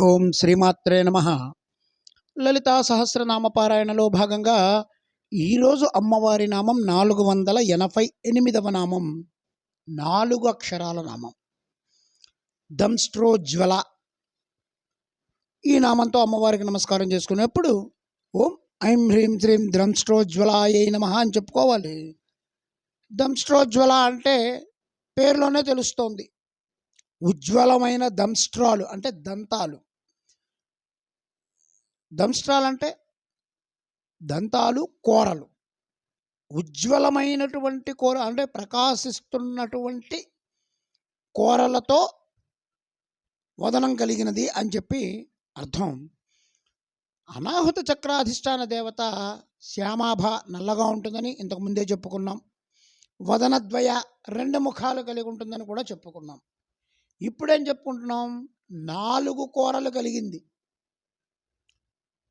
ఓం శ్రీమాత్రే నమ. లలితా సహస్రనామ పారాయణలో భాగంగా ఈరోజు అమ్మవారి నామం నాలుగు వందల ఎనభై ఎనిమిదవ నామం నాలుగు అక్షరాల నామం. దంస్ట్రోజ్వల ఈ నామంతో అమ్మవారికి నమస్కారం చేసుకునేప్పుడు ఓం ఐం హ్రీం శ్రీం దంస్ట్రోజ్వలాయ నమ అని చెప్పుకోవాలి. దంస్ట్రోజ్వల అంటే పేరులోనే తెలుస్తోంది. ఉజ్వలమైన దంస్ట్రాలు అంటే దంతాలు. దంస్ట్రాలు అంటే దంతాలు కూరలు. ఉజ్వలమైనటువంటి కూర అంటే ప్రకాశిస్తున్నటువంటి కూరలతో వదనం కలిగినది అని చెప్పి అర్థం. అనాహుత చక్రాధిష్టాన దేవత శ్యామాభ నల్లగా ఉంటుందని ఇంతకుముందే చెప్పుకున్నాం. వదనద్వయ రెండు ముఖాలు కలిగి ఉంటుందని కూడా చెప్పుకున్నాం. ఇప్పుడేం చెప్పుకుంటున్నాం? నాలుగు కూరలు కలిగింది.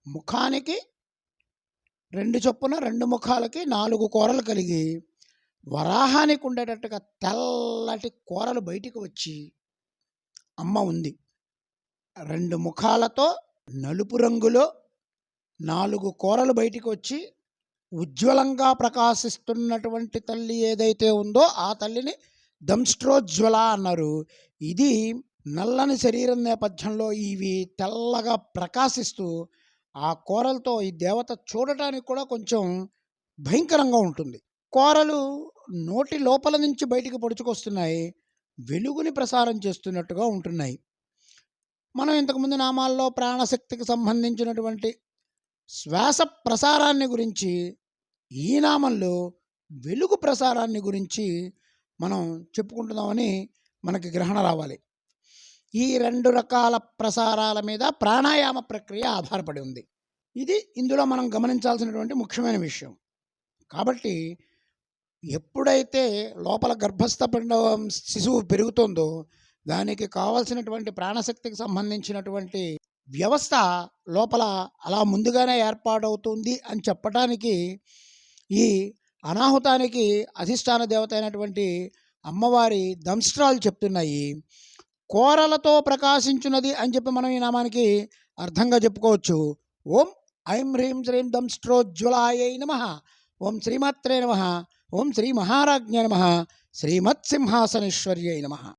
ముఖానికి రెండు చొప్పున రెండు ముఖాలకి నాలుగు కూరలు కలిగి వరాహానికి ఉండేటట్టుగా తెల్లటి కూరలు బయటికి వచ్చి అమ్మ ఉంది. రెండు ముఖాలతో నలుపు రంగులో నాలుగు కూరలు బయటికి వచ్చి ఉజ్వలంగా ప్రకాశిస్తున్నటువంటి తల్లి ఏదైతే ఉందో ఆ తల్లిని దంస్ట్రోజ్వల అన్నారు. ఇది నల్లని శరీరం నేపథ్యంలో ఇవి తెల్లగా ప్రకాశిస్తూ ఆ కూరలతో ఈ దేవత చూడటానికి కూడా కొంచెం భయంకరంగా ఉంటుంది. కూరలు నోటి లోపల నుంచి బయటికి పొడుచుకొస్తున్నాయి. వెలుగుని ప్రసారం చేస్తున్నట్టుగా ఉంటున్నాయి. మనం ఇంతకుముందు నామాల్లో ప్రాణశక్తికి సంబంధించినటువంటి శ్వాస ప్రసారాన్ని గురించి ఈ నామంలో వెలుగు ప్రసారాన్ని గురించి మనం చెప్పుకుంటున్నామని మనకి గ్రహణ రావాలి. ఈ రెండు రకాల ప్రసారాల మీద ప్రాణాయామ ప్రక్రియ ఆధారపడి ఉంది. ఇది ఇందులో మనం గమనించాల్సినటువంటి ముఖ్యమైన విషయం. కాబట్టి ఎప్పుడైతే లోపల గర్భస్థ పిండం శిశువు పెరుగుతుందో దానికి కావలసినటువంటి ప్రాణశక్తికి సంబంధించినటువంటి వ్యవస్థ లోపల అలా ముందుగానే ఏర్పాటవుతుంది అని చెప్పడానికి ఈ అనాహుతానికి అధిష్టాన దేవత అయినటువంటి అమ్మవారి దంస్ట్రాలు చెప్తున్నాయి. కోరలతో ప్రకాశించున్నది అని చెప్పి మనం ఈ నామానికి అర్థంగా చెప్పుకోవచ్చు. ఓం ఐం హ్రీం శ్రీం దంస్ట్రోజ్వలాయ నమ. ఓం శ్రీమాత్రే నమ. ఓం శ్రీ మహారాజ్ఞ నమ. శ్రీమత్సింహాసనేశ్వర్యై నమ.